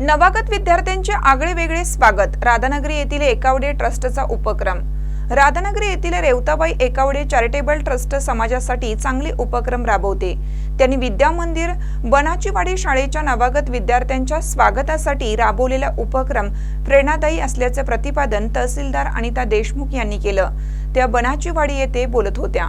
नवागत विद्यार्थ्यांचे आगळे वेगळे स्वागत. राधानगरी येथील एकावडे ट्रस्टचा उपक्रम. राधानगरी येथील रेवताबाई एकावडे चॅरिटेबल ट्रस्ट समाजासाठी चांगले उपक्रम राबवते. त्यांनी विद्या मंदिर बनाचीवाडी शाळेच्या नवागत विद्यार्थ्यांच्या स्वागतासाठी राबवलेला उपक्रम प्रेरणादायी असल्याचे प्रतिपादन तहसीलदार अनिता देशमुख यांनी केलं. त्या बनाचीवाडी येथे बोलत होत्या.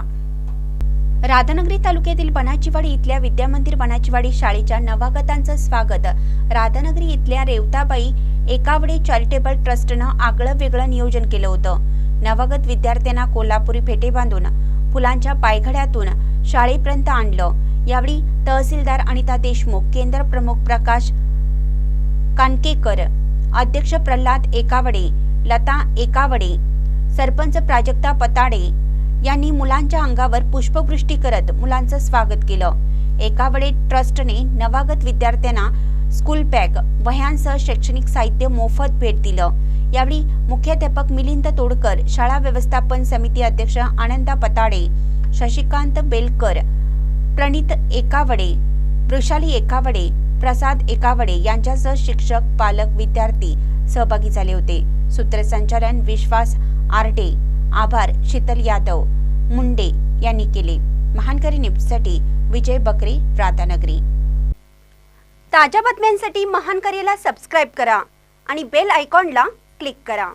राधानगरी तालुक्यातील बनाचीवाडी इथल्या विद्यामंदिर बनाचीवाडी शाळेच्या नवागतांचं स्वागत. राधानगरी इथल्या रेवताबाई एकावडे चॅरिटेबल ट्रस्टनं आगळं वेगळं नियोजन केलं होतं. नवागत विद्यार्थ्यांना कोल्हापुरी फेटे बांधून फुलांच्या पायघड्यातून शाळेपर्यंत आणलं. यावेळी तहसीलदार अनिता देशमुख केंद्र प्रमुख प्रकाश कानकेकर अध्यक्ष प्रल्हाद एकावडे लता एकावडे सरपंच प्राजक्ता पताडे यांनी मुलांच्या अंगावर पुष्पवृष्टी करत मुलांचं स्वागत केलं. एकावडे ट्रस्टने नवागत विद्यार्थ्यांना स्कूल बॅग वह्यांसह शैक्षणिक साहित्य मोफत भेट दिलं. यावेळी मुख्याध्यापक मिलिंद तोडकर शाळा व्यवस्थापन समिती अध्यक्ष आनंदा पताडे शशिकांत बेलकर प्रणित एकावडे वृषाली एकावडे प्रसाद एकावडे यांच्यासह शिक्षक पालक विद्यार्थी सहभागी झाले होते. सूत्रसंचालन विश्वास आरडे. आभार शीतल यादव. मुंडे यांनी केले. महानकरी न्यूजसाठी विजय बकरे राधानगरी. ताज्या बातम्यांसाठी महानकरीला सबस्क्राईब करा आणि बेल आयकॉनला क्लिक करा.